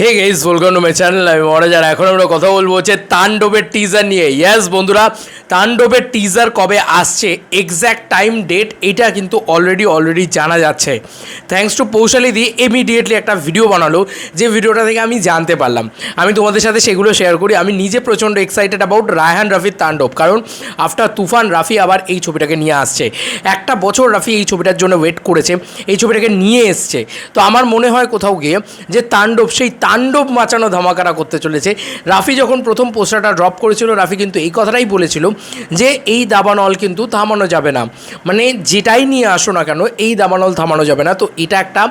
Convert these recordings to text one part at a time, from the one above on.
Hey guys welcome to my channel আমি মহারাজার এখন আমরা কথা বলব হচ্ছে তাণ্ডবের টিজার নিয়ে। ইয়াস বন্ধুরা, তাণ্ডবের টিজার কবে আসছে এক্স্যাক্ট টাইম ডেট এটা কিন্তু অলরেডি অলরেডি জানা যাচ্ছে। Thanks to Poushali di immediately একটা ভিডিও বানালো, যে ভিডিওটা থেকে আমি জানতে পারলাম। আমি তোমাদের সাথে সেগুলো শেয়ার করি। আমি নিজে প্রচণ্ড এক্সাইটেড অ্যাবাউট রায়হান রাফির তাণ্ডব, কারণ আফটার তুফান রাফি আবার এই ছবিটাকে নিয়ে আসছে। একটা বছর রাফি এই ছবিটার জন্য ওয়েট করেছে, এই ছবিটাকে নিয়ে এসছে। তো আমার মনে হয় কোথাও গিয়ে যে তাণ্ডব সেই তাণ্ডব মাচানো ধামাকারা করতে চলেছে। রাফি যখন প্রথম পোস্টারটা ড্রপ করেছিল, রাফি কিন্তু এই কথাটাই বলেছিল যে, এই দাবানল কিন্তু থামানো যাবে না। মানে যেটাই নিয়ে আসো না কেন, এই দাবানল থামানো যাবে না। তো এটা একটা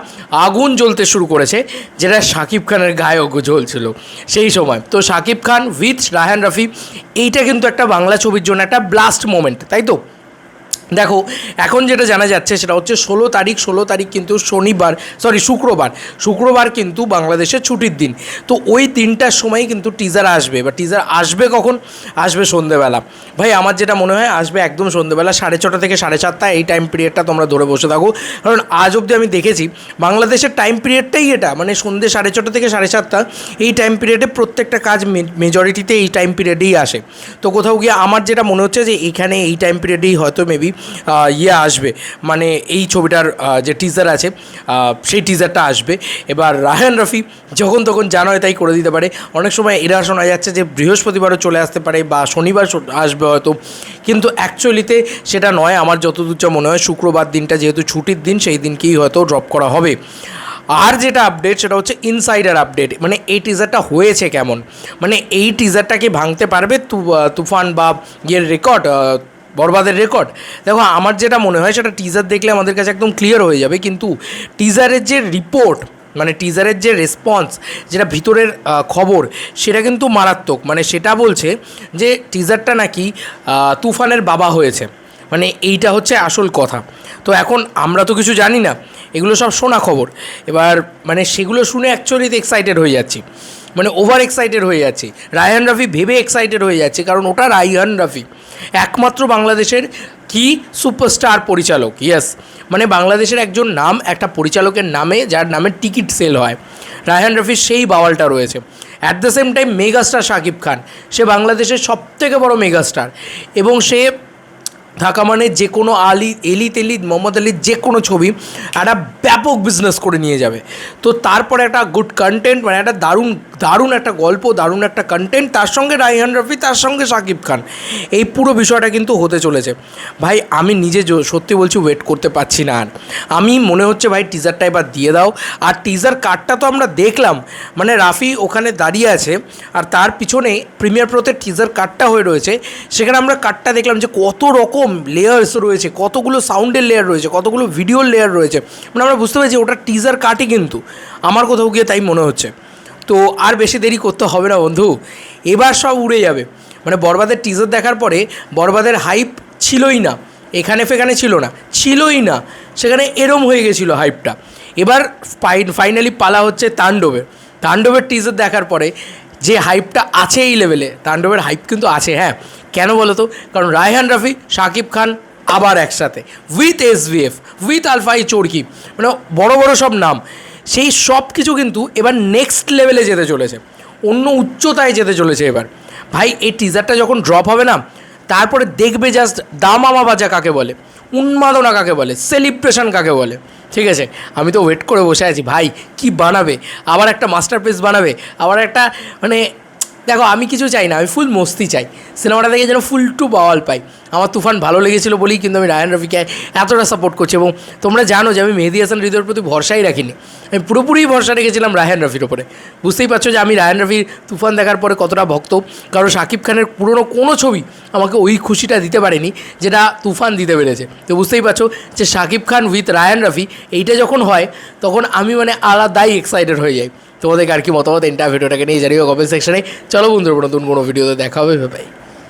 আগুন জ্বলতে শুরু করেছে, যেটা শাকিব খানের গায়েও জ্বলছিল সেই সময়। তো শাকিব খান উইথ রাহান রাফি, এইটা কিন্তু একটা বাংলা ছবির জন্য একটা ব্লাস্ট মোমেন্ট তাই তো? দেখো, এখন যেটা জানা যাচ্ছে সেটা হচ্ছে ষোলো তারিখ ষোলো তারিখ কিন্তু শনিবার সরি শুক্রবার। শুক্রবার কিন্তু বাংলাদেশের ছুটির দিন। তো ওই দিনটার সময় কিন্তু টিজার আসবে। বা টিজার আসবে কখন? আসবে সন্ধেবেলা। ভাই, আমার যেটা মনে হয়, আসবে একদম সন্ধেবেলা সাড়ে ছটা থেকে সাড়ে চারটা এই টাইম পিরিয়ডটা তোমরা ধরে বসে থাকো। কারণ আজ অবধি আমি দেখেছি, বাংলাদেশের টাইম পিরিয়ডটাই এটা। মানে সন্ধ্যে সাড়ে ছটা থেকে সাড়ে চারটা এই টাইম পিরিয়ডে প্রত্যেকটা কাজ মেজরিটিতে এই টাইম পিরিয়ডেই আসে। তো কোথাও গিয়ে আমার যেটা মনে হচ্ছে যে এখানে এই টাইম পিরিয়ডেই হয়তো মেবি ইয়ে আসবে। মানে এই ছবিটার যে টিজার আছে সেই টিজারটা আসবে। এবার রায়হান রফি যখন তখন জানা হয় তাই করে দিতে পারে। অনেক সময় এরা শোনা যাচ্ছে যে বৃহস্পতিবারও চলে আসতে পারে বা শনিবার আসবে হয়তো। কিন্তু অ্যাকচুয়ালিতে সেটা নয়। আমার যতদূর যা মনে হয় শুক্রবার দিনটা যেহেতু ছুটির দিন, সেই দিনকেই হয়তো ড্রপ করা হবে। আর যেটা আপডেট সেটা হচ্ছে ইনসাইডার আপডেট মানে এই টিজারটা হয়েছে কেমন? মানে এই টিজারটাকে ভাঙতে পারবে তুফান বা ইয়ের রেকর্ড বরবাদের রেকর্ড দেখো, আমার যেটা মনে হয়, সেটা টিজার দেখলে আমাদের কাছে একদম ক্লিয়ার হয়ে যাবে, কিন্তু টিজারের যে রিপোর্ট মানে টিজারের যে রেসপন্স যেটা ভিতরের খবর, সেটা কিন্তু মারাত্মক। মানে সেটা বলছে যে টিজারটা নাকি তুফানের বাবা হয়েছে। মানে এইটা হচ্ছে আসল কথা। তো এখন আমরা তো কিছু জানি না। এগুলো সব শোনা খবর। এবার মানে সেগুলো শুনে অ্যাকচুয়ালি এক্সাইটেড হয়ে যাচ্ছি। মানে ওভার এক্সাইটেড হয়ে যাচ্ছি। রায়হান রাফি ভেবে এক্সাইটেড হয়ে যাচ্ছে, কারণ ওটা রায়হান রাফি। একমাত্র বাংলাদেশের কি সুপারস্টার পরিচালক ইয়েস মানে বাংলাদেশের একজন নাম, একটা পরিচালকের নামে, যার নামে টিকিট সেল হয়। রায়হান রফির সেই বাওয়ালটা রয়েছে। At the same time megastar Shakib Khan. সে বাংলাদেশের সবথেকে বড় মেগাস্টার এবং সে থাকা মানে যে কোনো আলি এলি তেলি মোহাম্মদ আলির যে কোনো ছবি একটা ব্যাপক বিজনেস করে নিয়ে যাবে। তো তারপরে একটা গুড কন্টেন্ট মানে একটা দারুণ দারুণ একটা গল্প, দারুণ একটা কন্টেন্ট তার সঙ্গে রাইহান রফি, তার সঙ্গে শাকিব খান। এই পুরো বিষয়টা কিন্তু হতে চলেছে। ভাই, আমি নিজে সত্যি বলছি ওয়েট করতে পারছি না আর। আমি মনে হচ্ছে ভাই টিজারটা এবার দিয়ে দাও। আর টিজার কার্ডটা তো আমরা দেখলাম। মানে রাফি ওখানে দাঁড়িয়ে আছে, আর তার পিছনে প্রিমিয়ার প্রোতে টিজার কার্ডটা হয়ে রয়েছে। সেখানে আমরা কার্ডটা দেখলাম যে কত রকম লেয়ার্স রয়েছে, কতগুলো সাউন্ডের লেয়ার রয়েছে, কতগুলো ভিডিওর লেয়ার রয়েছে মানে আমরা বুঝতে পারছি ওটা টিজার কাটই কিন্তু, আমার কোথাও গিয়ে তাই মনে হচ্ছে। তো আর বেশি দেরি করতে হবে না বন্ধু, এবার সব উড়ে যাবে। মানে বরবাদের টিজার দেখার পরে বরবাদের হাইপ ছিলই না, এখানে ফেখানে ছিল না, ছিলই না, সেখানে এরম হয়ে গেছিল হাইপটা এবার ফাইনালি পালা হচ্ছে তাণ্ডবের। তাণ্ডবের টিজার দেখার পরে যে হাইপটা আছে এই লেভেলে তাণ্ডবের হাইপ কিন্তু আছে হ্যাঁ কেন বলো তো? কারণ রায়হান রাফি, শাকিব খান আবার একসাথে। উইথ এস ভিএফ উইথ আলফাই চোরকি। মানে বড় বড় সব নাম। সেই সব কিছু কিন্তু এবার নেক্সট লেভেলে যেতে চলেছে। অন্য উচ্চতায় যেতে চলেছে এবার। ভাই, এই টিজারটা যখন ড্রপ হবে না, তারপরে দেখবে জাস্ট দামামা বাজা কাকে বলে? উন্মাদনা কাকে বলে? সেলিব্রেশন কাকে বলে? ঠিক আছে? আমি তো ওয়েট করে বসে আছি। ভাই, কি বানাবে? আবার একটা মাস্টারপিস বানাবে? আবার একটা মানে দেখো, আমি কিছু চাই না, আমি ফুল মস্তি চাই। সিনেমাটা দেখে যেন ফুল টু বাওয়াল পাই। আমার তুফান ভালো লেগেছিলো বলেই কিন্তু আমি রায়ন রফিকে এতটা সাপোর্ট করছি এবং তোমরা জানো যে আমি মেহেদি হাসান হৃদয়ের প্রতি ভরসাই রাখিনি। আমি পুরোপুরি ভরসা রেখেছিলাম রায়হান রফির ওপরে বুঝতেই পারছ যে আমি রায়হান রফির তুফান দেখার পরে কতটা ভক্ত। কারণ শাকিব খানের পুরনো কোনো ছবি আমাকে ওই খুশিটা দিতে পারেনি যেটা তুফান দিতে পেরেছে। তো বুঝতেই পারছ যে শাকিব খান উইথ রায়হান রফি, এইটা যখন হয়, তখন আমি মানে আলাদাই এক্সাইটেড হয়ে যাই। তোমাদের আর কি মতামত এন্টার ভিডিওটাকে নিয়ে জানিও কমেন্ট সেকশনে চলো বন্ধুরা, নতুন কোনো ভিডিওতে দেখা হবে ভাই